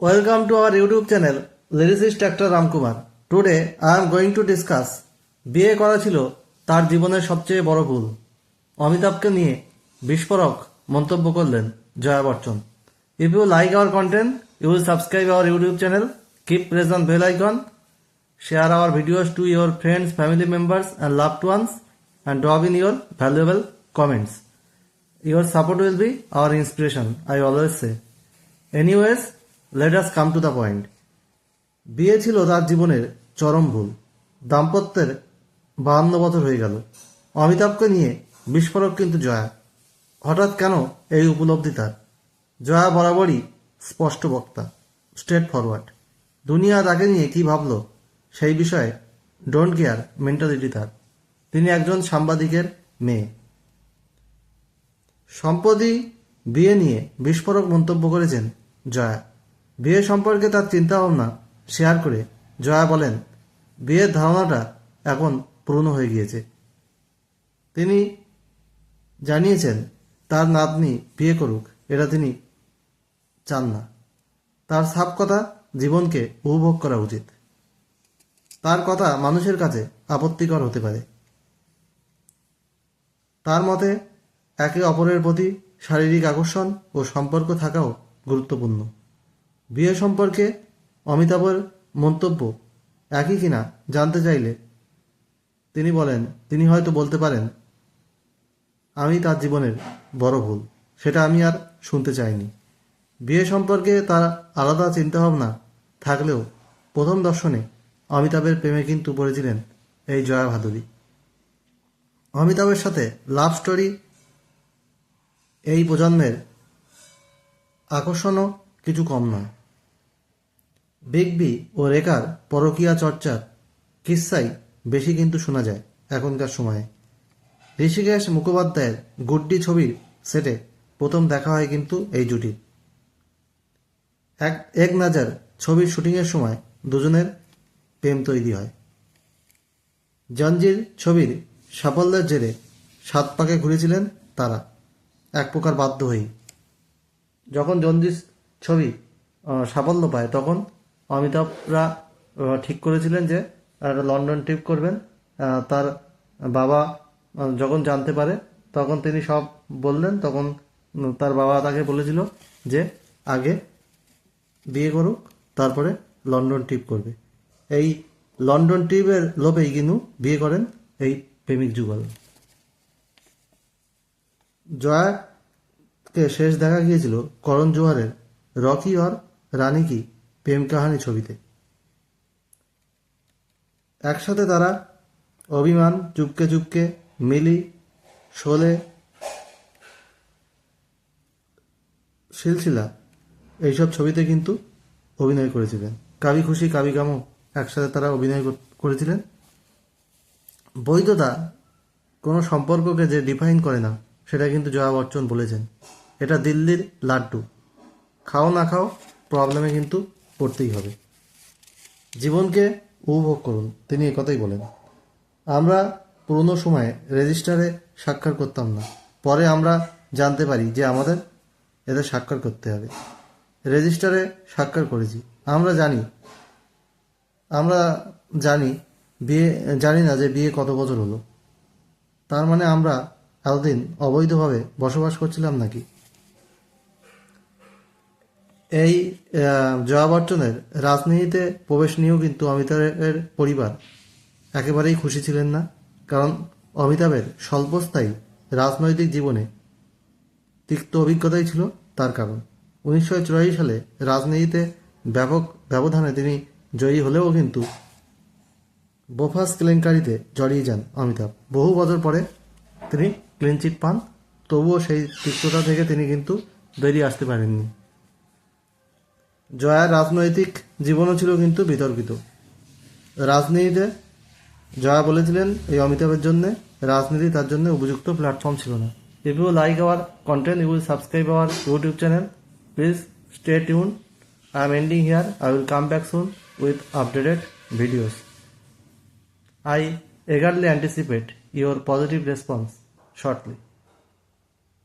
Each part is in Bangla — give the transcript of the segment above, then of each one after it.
Welcome to our YouTube channel, Lyricist Actor Ramkumar. Today I am going to discuss বিয়ে করা ছিল তার জীবনের সবচেয়ে বড় ভুল অমিতাভকে নিয়ে বিস্ফোরক মন্তব্য করলেন Jaya Bachchan if you like our content you will subscribe our YouTube channel keep press on bell icon share our videos to your friends, family members, and loved ones, and drop in your valuable comments. Your support will be our inspiration, I always say. Anyways, us come to the point. বিয়ে ছিল তার জীবনের চরম ভুল। দাম্পত্যের বাহান্ন বছর হয়ে গেল। অমিতাভকে নিয়ে বিস্ফোরক কিন্তু জয়া। হঠাৎ কেন এই উপলব্ধি তার? জয়া বরাবরই স্পষ্ট বক্তা স্ট্রেট ফরওয়ার্ড দুনিয়া তাকে নিয়ে কি ভাবল? সেই বিষয়ে ডোন্ট কেয়ার মেন্টালিটি তার। তিনি একজন সাংবাদিকের মেয়ে। সম্প্রতি বিয়ে নিয়ে বিস্ফোরক মন্তব্য করেছেন জয়া। বিয়ে সম্পর্কে তার চিন্তাভাবনা শেয়ার করে জয়া বলেন, বিয়ের ধারণাটা এখন পুরনো হয়ে গিয়েছে। তিনি জানিয়েছেন, তার নাতনি বিয়ে করুক, এটা তিনি চান না। তার সাপ কথা জীবনকে উপভোগ করা উচিত। তার কথা মানুষের কাছে আপত্তিকর হতে পারে। তার মতে, একে অপরের প্রতি শারীরিক আকর্ষণ ও সম্পর্ক থাকাও গুরুত্বপূর্ণ। বিয়ে সম্পর্কে অমিতাভের মন্তব্য একই কিনা জানতে চাইলে তিনি বলেন, তিনি হয়তো বলতে পারেন, আমি তার জীবনের বড় ভুল। সেটা আমি আর শুনতে চাইনি। বিয়ে সম্পর্কে তার আলাদা চিন্তাভাবনা থাকলেও প্রথম দর্শনে অমিতাভের প্রেমে কিন্তু পড়েছিলেন এই জয়া ভাদুরী। অমিতাভের সাথে লাভ স্টোরি এই প্রজন্মের আকর্ষণও কিছু কম নয়। বিগ বি ও রেখার পরকীয়া চর্চার কিস্সাই বেশি কিন্তু শোনা যায় এখনকার সময়ে। ঋষিকেশ মুখোপাধ্যায়ের গুড্ডি ছবির সেটে প্রথম দেখা হয় কিন্তু এই জুটির এক এক নাজার ছবির শুটিংয়ের সময় দুজনের প্রেম তৈরি হয়। জঞ্জির ছবির সাফল্যের জেরে সাত পাকে ঘুরেছিলেন তারা, এক প্রকার বাধ্য হয়েই। যখন জঞ্জির ছবি সাফল্য পায়, তখন অমিতাভরা ঠিক করেছিলেন যে লন্ডন ট্রিপ করবেন। তার বাবা যখন জানতে পারে, তখন তিনি সব বললেন। তখন তার বাবা তাকে বলেছিল যে, আগে বিয়ে করুক, তারপরে লন্ডন ট্রিপ করবে। এই লন্ডন ট্রিপের লোভেই কিন্তু বিয়ে করেন এই প্রেমিক যুগল। জয়াকে শেষ দেখা গিয়েছিল করণ জোহারের রকি আর রানী কি? প্রেম কাহানি ছবিতে। একসাথে তারা অভিমান, চুপকে চুপকে, মিলি, শোলে সিলসিলা এইসব ছবিতে কিন্তু অভিনয় করেছিলেন। কাবি খুশি, কাবি কামো একসাথে তারা অভিনয় করেছিলেন। বৈধতা কোনো সম্পর্ককে যে ডিফাইন করে না, সেটা কিন্তু জয়া বচ্চন বলেছেন। এটা দিল্লির লাড্ডু। খাও না খাও প্রবলেমে কিন্তু পড়তেই হবে। জীবনকে উপভোগ করুন, তিনি একথাই বলেন। আমরা পুরনো সময়ে রেজিস্টারে স্বাক্ষর করতাম না। পরে আমরা জানতে পারি যে আমাদের এদের স্বাক্ষর করতে হবে। রেজিস্টারে স্বাক্ষর করেছি। আমরা জানি আমরা জানি, বিয়ে, জানি না যে বিয়ে কত বছর হলো। তার মানে আমরা এতদিন অবৈধভাবে বসবাস করছিলাম নাকি? এই জয়া বচ্চনের রাজনীতিতে প্রবেশ নিয়েও কিন্তু অমিতাভের পরিবার একেবারেই খুশি ছিলেন না। কারণ অমিতাভের স্বল্পস্থায়ী রাজনৈতিক জীবনে তিক্ত অভিজ্ঞতাই ছিল তার কারণ। উনিশশো চুরাশি সালে রাজনীতিতে ব্যাপক ব্যবধানে তিনি জয়ী হলেও কিন্তু বোফাস কেলেঙ্কারিতে জড়িয়ে যান অমিতাভ। বহু বছর পরে তিনি ক্লিনচিট পান, তবুও সেই তিক্ততা থেকে তিনি কিন্তু বেরিয়ে আসতে পারেননি। জয়ার রাজনৈতিক জীবনও ছিল কিন্তু বিতর্কিত। রাজনীতিতে জয়া বলেছিলেন, এই অমিতাভের জন্য রাজনীতি তার জন্য উপযুক্ত প্ল্যাটফর্ম ছিল না। If you like our content you will subscribe our YouTube channel please stay tune I am ending here I will come back soon with updated videos I eagerly anticipate your positive response shortly.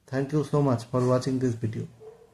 Thank you so much for watching this video.